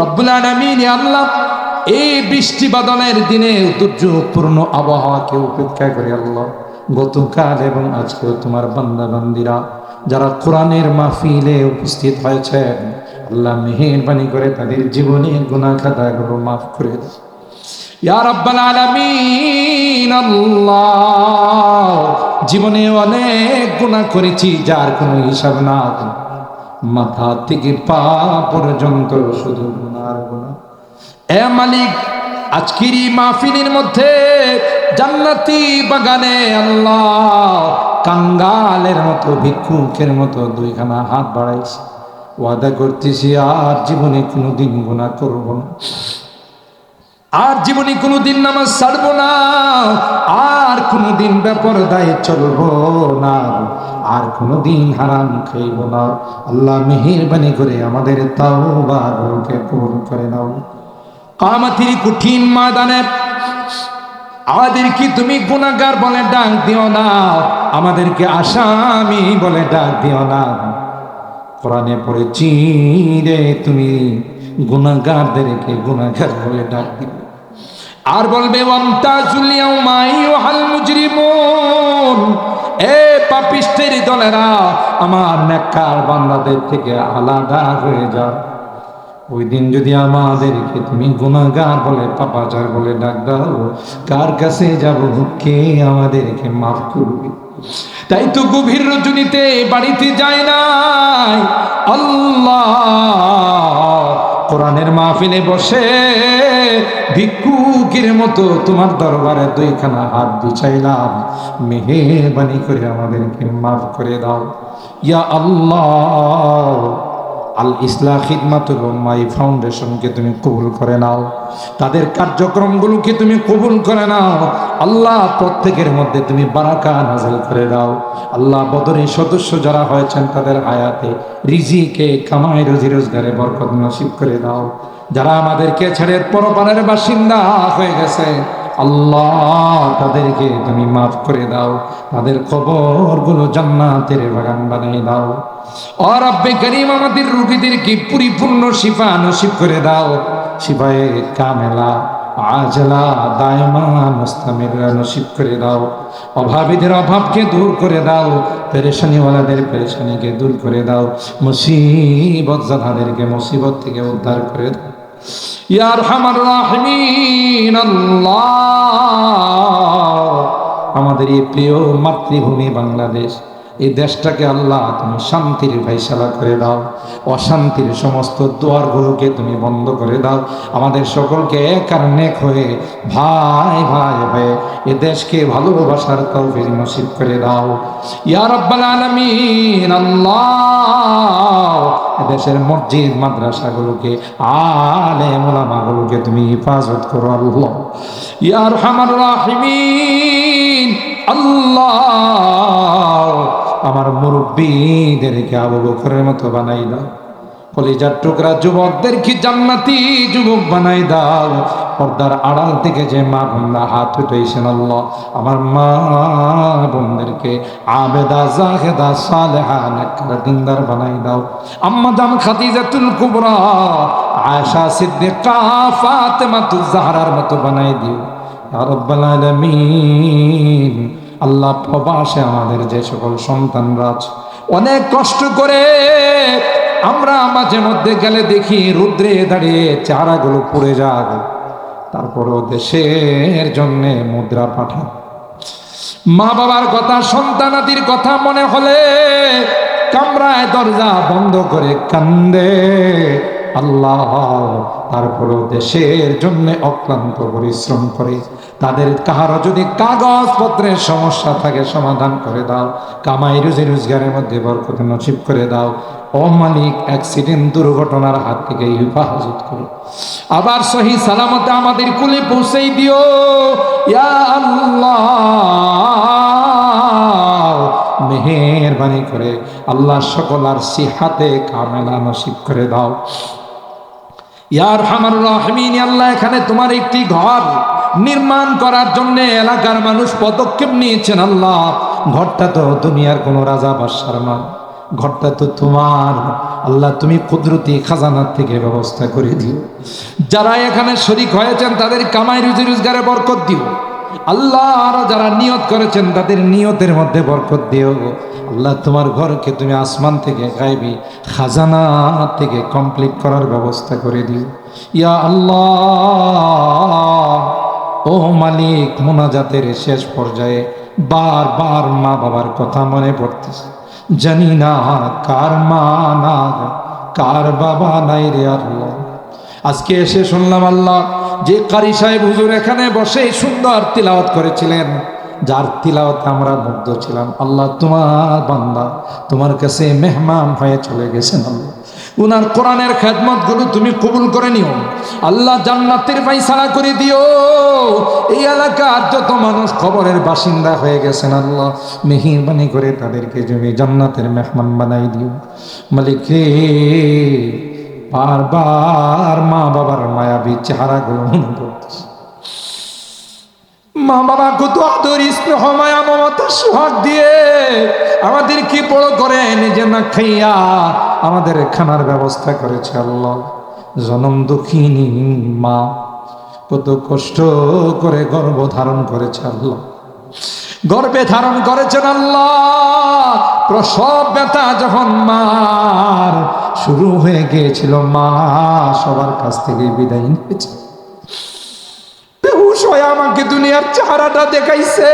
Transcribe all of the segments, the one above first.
রব্বুল আলামিন আল্লাহ, এই বৃষ্টি বাদলের দিনে দুর্যোগপূর্ণ আবহাওয়াকে উপেক্ষা করে আল্লাহ, গতকাল এবং আজকেও তোমার বান্দা বান্দিরা যারা কোরআনের মাহফিলে উপস্থিত হয়েছে আল্লাহ মেহেরবানি করে তাদের জীবনের গুনাহ খাতাগুলো মাফ করে দাও। ইয়া রাব্বাল আলামিন, আল্লাহ। জীবনে অনেক গুণা করেছি, যার কোনো হিসাব না। মাথা থেকে পা পর্যন্ত শুধু গুনার গুনাহ। এ মালিক, আজকের মাহফিলের মধ্যে জান্নাতি বাগানে আল্লাহ কাঙ্গালের মতো, ভিক্ষুকের মতো দুইখানা হাত বাড়াইছে। ওয়াদা করতেছি, আর জীবনে কোনোদিন গুনাহ করব না। আর জীবনে কোনোদিন নামাজ ছাড়বো না, আর কোনো দিন কোনোদিন বেপরদায় চলবো না, আর কোনোদিন হারাম খাইব না। আল্লাহ মেহেরবানি করে আমাদের তাও বারকে পূরণ করে নাও। কামাতির কঠিন ময়দানে আমাদেরকে তুমি গুণাগার বলে ডাক দিও না, আমাদেরকে আসামি বলে ডাক দিও না। কোরআনে পড়েছি রে, তুমি গুণাগারদেরকে গুণাগার বলে ডাক দিবে। আর বলবে এ পাপিষ্টের দলেরা, আমার নেককার বান্দাদের থেকে আলাদা হয়ে যাও। ওই দিন যদি আমাদেরকে তুমি গুণাগার বলে, পাপাচার বলে ডাক কার কাছে যাব? কে আমাদেরকে মাফ করবে? তাই তো গভীর রজনীতে বাড়িতে যায় নাই। আল্লাহ কোরআনের মাহফিলে বসে ভিক্ষুকের মতো তোমার দরবারে দুইখানা হাত বিছাইলাম মেহেরবানি করে আমাদেরকে মাফ করে দাও। ইয়া আল্লাহ, আল ইসলাহ খিদমাতুল উম্মাই ফাউন্ডেশনকে তুমি কবুল করে নাও। তাদের কার্যক্রমগুলোকে তুমি কবুল করে নাও। আল্লাহ প্রত্যেকের মধ্যে তুমি বারাকা নাজল করে দাও। আল্লাহ বদরের সদস্য যারা হয়েছেন তাদের হায়াতে রিজিকে, কামাই, রোজি, রোজগারে বরকত নসিব করে দাও। যারা আমাদেরকে ছেড়ে পরপারের বাসিন্দা হয়ে গেছে, আল্লাহ তাদেরকে তুমি মাফ করে দাও। তাদের খবরগুলো জান্নাতের বাগান বানিয়ে দাও। আর আব্বে আমাদের রুগীদেরকে পরিপূর্ণ শিফা নসিব করে দাও। শিফায়ে কামেলা। আজলা দায়মা মুস্তামিরা নসিব করে দাও। অভাবীদের অভাবকে দূর করে দাও। পেরেশানিওয়ালাদের পেরেশানিকে দূর করে দাও। মুসিবত জানাদেরকে মুসিবত থেকে উদ্ধার করে দাও। ইয়ার হামার রাহমিন, আল্লাহ। আমাদের এই প্রিয় মাতৃভূমি বাংলাদেশ এই দেশটাকে আল্লাহ তুমি শান্তির ফাইসালা করে দাও, অশান্তির সমস্ত দুয়ারগুলোকে তুমি বন্ধ করে দাও। আমাদের সকলকে এক আর নেক হয়ে ভাই ভাই হয়ে এ দেশকে ভালোবাসার তৌফিক নসিব করে দাও। ইয়া রাব্বাল আলামিন, আল্লাহ দেশের মসজিদ, মাদ্রাসাগুলোকে, আলে মোলামাগুলোকে তুমি হেফাজত করো আল্লাহ। ইয়ার হামার রাহিমিন, আল্লাহ আমার মুরব্বীদেরকে আবু বকরের মতো বানাই দাও। কলিজার টুকরা যুবকদেরকে জান্নাতি যুবক বানাই দাও। পর্দার আড়াল থেকে যে মা বোনরা হাত উঠেছেন আল্লাহ, আমার মা বোনদেরকে আবেদা, জাহেদা, সালেহা, নাক্কারা, দিনদার বানাই দাও। আম্মা দাম খাদিজাতুল কুবরা, আয়েশা সিদ্দিকা, ফাতেমাতুজ জাহরার মতো বানাই দিও। রাব্বাল আলামিন আল্লাহ প্রবাসে আমাদের যে সকল সন্তানরা আছে, অনেক কষ্ট করে আমরা মাঝে মধ্যে গেলে দেখি রুদ্রে দাঁড়িয়ে চারাগুলো পুড়ে যাক তারপরও দেশের জন্যে মুদ্রা পাঠা মা বাবার কথা সন্তানাদির কথা মনে হলে কামরায় দরজা বন্ধ করে কান্দে। আল্লাহ তারপরেও দেশের জন্য অক্লান্ত পরিশ্রম করে তাদের কাহারও যদি কাগজপত্রের সমস্যা থাকে সমাধান করে দাও, কামাই রুজি রোজগারের মধ্যে বরকত নসিব করে দাও ও মালিক অ্যাক্সিডেন্ট দুর্ঘটনার হাত থেকে হেফাজত করো। আবার সহি সালামতে আমাদের কুলে পৌঁছেই দিও, ইয়া আল্লাহ। মেহেরবানি করে আল্লাহ সকল আর সিহাতে কামেলা নসিব করে দাও। ইয়ার হামার রহমিন আল্লাহ, এখানে তোমার একটি ঘর নির্মাণ করার জন্য এলাকার মানুষ পদক্ষেপ নিয়েছেন আল্লাহ। ঘরটা তো দুনিয়ার কোনো রাজা বাসার না ঘরটা তো তোমার। আল্লাহ, তুমি কুদরতি খাজানার থেকে ব্যবস্থা করে দিও। যারা এখানে শরিক হয়েছেন, তাদের কামাই রুজি রোজগারে বরকত দিও। আল্লাহ আরও যারা নিয়ত করেছেন, তাদের নিয়তের মধ্যে বরকত দিও। আল্লাহ, তোমার ঘরকে তুমি আসমান থেকে গাইবি, খাজানা থেকে কমপ্লিট করার ব্যবস্থা করে দিও। ইয়া আল্লাহ, ও মালিক, মোনাজাতের শেষ পর্যায়ে বার বার মা বাবার কথা মনে পড়তেছে। জানি না কার মা না, কার বাবা নাই রে আল্লাহ। আজকে এসে শুনলাম আল্লাহ যে কারি সাহেব হুজুর এখানে বসে সুন্দর তিলাওয়াত করেছিলেন, যার তিলাওয়াত আমরা মুগ্ধ ছিলাম। আল্লাহ তোমার বান্দা, তোমার কাছে মেহমান হয়ে চলে গেছেন আল্লাহ। উনার কোরআনের খেদমতগুলো তুমি কবুল করে নিও। আল্লাহ জান্নাতের ফাইসালা করে দিও। এই এলাকার যত মানুষ খবরের বাসিন্দা হয়ে গেছেন আল্লাহ, মেহিরবানি করে তাদেরকে তুমি জান্নাতের মেহমান বানাই দিও। মালিক বারবার মা বাবার মায়াবী চেহারাগুলো মনে করতেছে। মা বাবা কত আদর, স্নেহ, মায়া, মমতা, সোহাগ দিয়ে আমাদের কি বড় করে নিজে না খাইয়া আমাদের খানার ব্যবস্থা করেছে আল্লাহ। জনম দুঃখিনী মা, কত কষ্ট করে গর্ভ ধারণ করেছে আল্লাহ। গর্বে ধারণ করেছেন আল্লাহ, প্রসব ব্যথা যখন মার শুরু হয়ে গিয়েছিল মা সবার কাছ থেকে বিদায় নিয়েছে। আমাকে দুনিয়ার চেহারাটা দেখাইছে।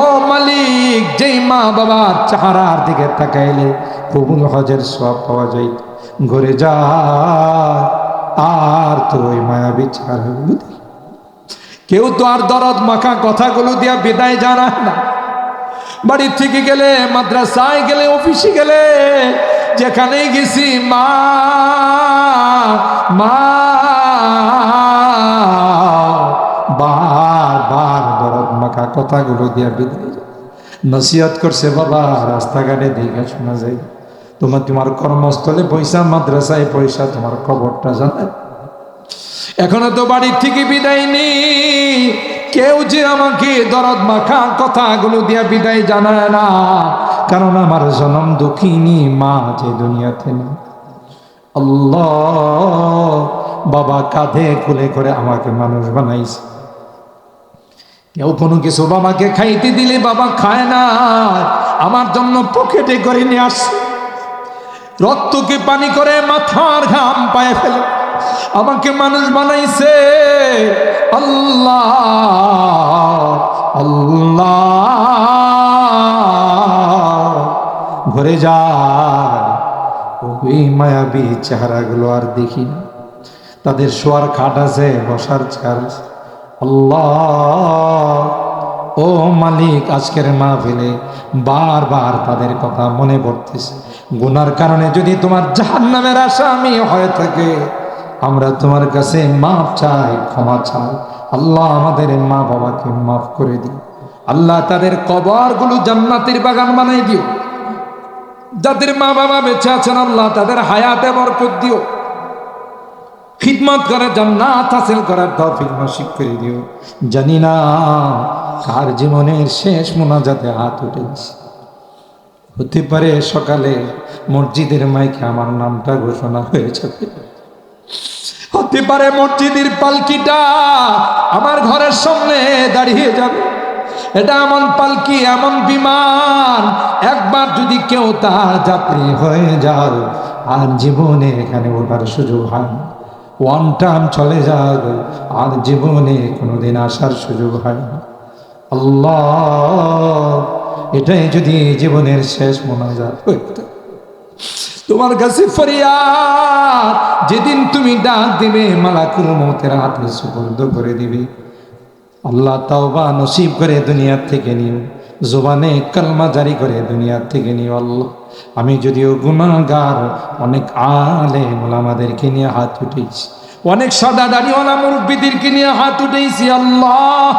ও মালিক, যেই মা বাবার চেহারার দিকে তাকাইলে কবুল হজের সব পাওয়া যায়। ঘরে যা, আর তো ওই মায়াবী চেহারাগুলো কেউ তো আর দরদ মাখা কথাগুলো দিয়া বিদায় জানায় না। বাড়ির থেকে গেলে, মাদ্রাসায় গেলে, অফিসে গেলে যেখানেই গেছি, মা মা বার দরদ মাখা কথাগুলো দিয়া বিদায় নসিহত করছে, বাবা, রাস্তাঘাটে দেখে শোনা যায়। তোমার তোমার কর্মস্থলে পয়সা, মাদ্রাসায় পয়সা, তোমার খবরটা জানায়। এখনও তো বাড়ির থেকে বিদায় নেই। কেউ যে আমাকে দরদ মাখা কথাগুলো দিয়া বিদায় জানায় না, কারণ আমার জনম দুঃখিনী মা যে দুনিয়াতে নেই। আল্লাহ বাবা কাঁধে খুলে করে আমাকে মানুষ বানাইছে। কেউ কোনো কিছু বাবাকে খাইতে দিলে বাবা খায় না, আমার জন্য পকেটে করে নিয়ে আসছে। রক্তকে পানি করে মাথার ঘাম পায়ে ফেলে। আমাকে মানুষ বানাইছে। আল্লাহ আল্লাহ। ঘরে যায় ওই মায়াবী চেহারাগুলো আর দেখি না। তাদের শোয়ার খাট আছে, বসার চেয়ার আছে। আল্লাহ, ও মালিক, আজকের মা ফেলে বারবার তাদের কথা মনে পড়তেছে। গুনার কারণে যদি তোমার জাহান নামের আসামি হয়ে থাকে আমরা তোমার কাছে মাফ চাই, ক্ষমা চাই। আল্লাহ আমাদের মা বাবাকে মাফ করে দিও। আল্লাহ তাদের কবরগুলো জান্নাতের বাগান বানাই দিও। যাদের মা বাবা বেঁচে আছেন, আল্লাহ তাদের হায়াতে বরকত দিও। খিদমত করে, জান্নাত হাসিল করার তৌফিক নসিব করে দিও। জানি না কার জীবনের শেষ মোনাজাতে হাত উঠেছে। হতে পারে সকালে মসজিদের মাইকে আমার নামটা ঘোষণা হয়েছে। হতে পারে মসজিদের পালকিটা আমার ঘরের সামনে দাঁড়িয়ে যাবে। এটা এমন পালকি, এমন বিমান, একবার যদি কেউ তার যাত্রী হয়ে যাও, আর জীবনে এখানে ওঠার সুযোগ হয় ওয়ান টাইম চলে যাক আর জীবনে কোনোদিন আসার সুযোগ হয় না। আল্লাহ, এটাই যদি জীবনের শেষ মোনাজাত হইতো তোমার কাছে ফরিয়াদ। যেদিন তুমি ডাক দিবে, মালাকুল মৌতের হাতে সুপর্দ করে দিবে। আল্লাহ তাওবা নসিব করে দুনিয়ার থেকে নিও। জোবানে কালমা জারি করে দুনিয়ার থেকে নিও আল্লাহ। আমি যদিও গুণাগার অনেক আলে আমাদেরকে নিয়ে হাত উঠেছি। অনেক সদা দাড়িওয়ালা মুরব্বীদেরকে নিয়ে হাত উঠেছি আল্লাহ।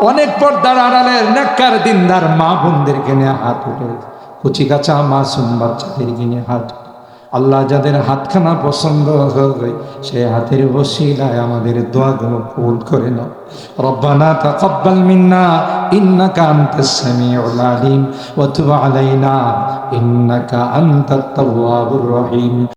অনেক পর্দার আড়ালের নেককার দিনদার মা বোনদেরকে নিয়ে হাত উঠে কচি কাঁচা মাসুম বাচ্চাদের গিনে হাত। আল্লাহ যাদের হাতখানা পছন্দ হবে, সে হাতের বসিলায় আমাদের দোয়াগুলো কবুল করে নাও। রব্বানা তাকাব্বাল মিন্না, ইন্নাকা আনতাস সামিউল আলিম, ওয়া তুব আলাইনা, ইন্নাকা আনতাত তাওয়াবুর রহিম।